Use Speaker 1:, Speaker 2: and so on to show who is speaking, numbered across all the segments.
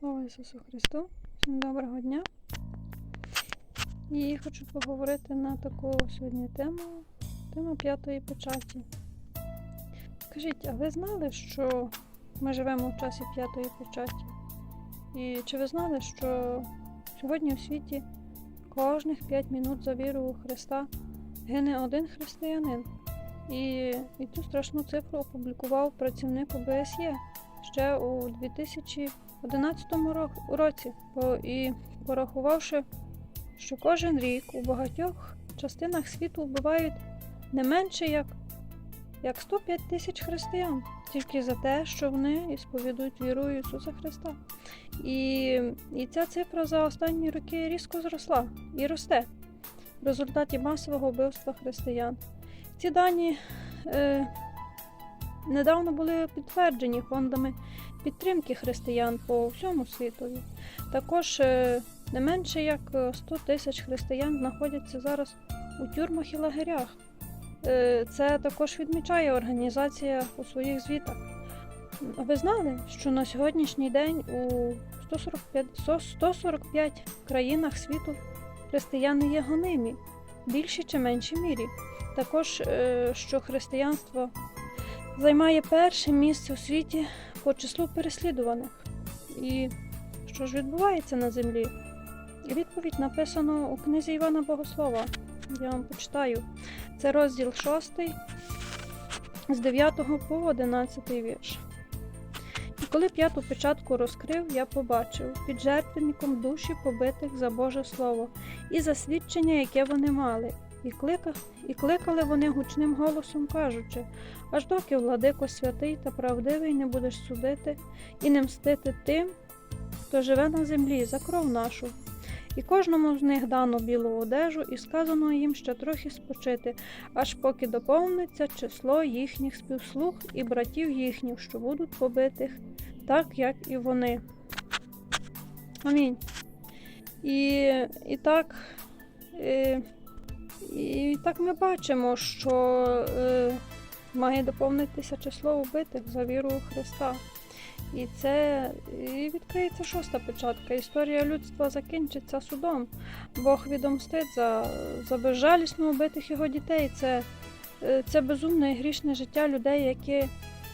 Speaker 1: Слава Ісусу Христу! Всім доброго дня! І хочу поговорити на таку сьогодні тему, тему п'ятої печаті. Скажіть, а ви знали, що ми живемо в часі п'ятої печаті? І чи ви знали, що сьогодні у світі кожних 5 минут за віру у Христа гине один християнин? І, і цю страшну цифру опублікував працівник ОБСЄ ще у 2011 ро- році, і порахувавши, що кожен рік у багатьох частинах світу вбивають не менше як, як 105 тисяч християн, тільки за те, що вони сповідують віру Ісуса Христа. І, і ця цифра за останні роки різко зросла і росте в результаті масового вбивства християн. Ці дані е, недавно були підтверджені фондами підтримки християн по всьому світові. Також е, не менше як е, 100 тисяч християн знаходяться зараз у тюрмах і лагерях. Е, Це також відмічає організація у своїх звітах. Ви знали, що на сьогоднішній день у 145, 145 країнах світу християни є гонимі, більшій чи меншій мірі. Також, е, що християнство займає перше місце у світі по числу переслідуваних. І що ж відбувається на землі? Відповідь написано у книзі Івана Богослова. Я вам почитаю. Це розділ 6 з 9 по 11 вірш. І коли п'яту печатку розкрив, я побачив під жертвенником душі побитих за Боже Слово і за свідчення, яке вони мали, і, клика, і кликали вони гучним голосом, кажучи, аж доки владико святий та правдивий не будеш судити і не мстити тим, хто живе на землі за кров нашу. І кожному з них дано білу одежу, і сказано їм ще трохи спочити, аж поки доповниться число їхніх співслуг і братів їхніх, що будуть побитих, так як і вони. Амінь. І, і так. Так ми бачимо, що е, має доповнитися число убитих за віру у Христа. І це і відкриється шоста печатка. Історія людства закінчиться судом. Бог відомстить за, за безжалісно убитих його дітей. Це, е, це безумне і грішне життя людей, які,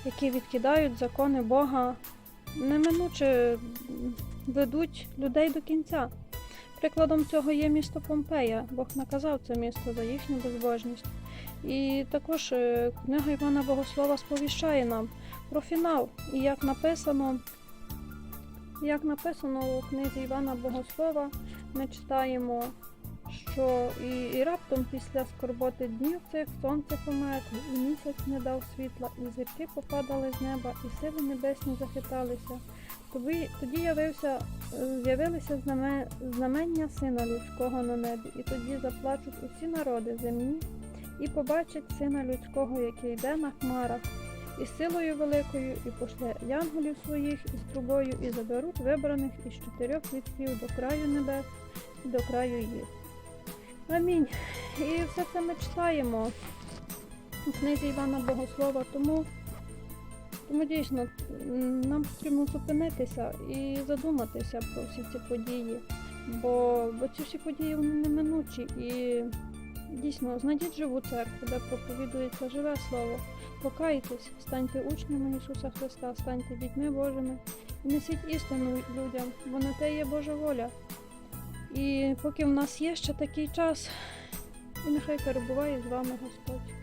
Speaker 1: які відкидають закони Бога, неминуче ведуть людей до кінця. Прикладом цього є місто Помпея. Бог наказав це місто за їхню безбожність. І також е, книга Івана Богослова сповіщає нам про фінал. І як написано, як написано у книзі Івана Богослова, ми читаємо, що і, і раптом після скорботи днів цих сонце померкло, і місяць не дав світла, і зірки попадали з неба, і сили небесні захиталися. Тоді, тоді явився, з'явилися знамення сина людського на небі, і тоді заплачуть усі народи земні, і побачать сина людського, який йде на хмарах, і силою великою, і пошле янголів своїх із трубою, і заберуть вибраних із чотирьох вітрів до краю небес і до краю їх. Амінь. І все це ми читаємо у книзі Івана Богослова, тому. Тому дійсно нам потрібно зупинитися і задуматися про всі ці події, бо, бо ці всі події вони неминучі і дійсно знайдіть живу церкву, де проповідується живе слово. Покайтесь, станьте учнями Ісуса Христа, станьте дітьми Божими і несіть істину людям, бо на те є Божа воля. І поки в нас є ще такий час, і нехай перебуває з вами Господь.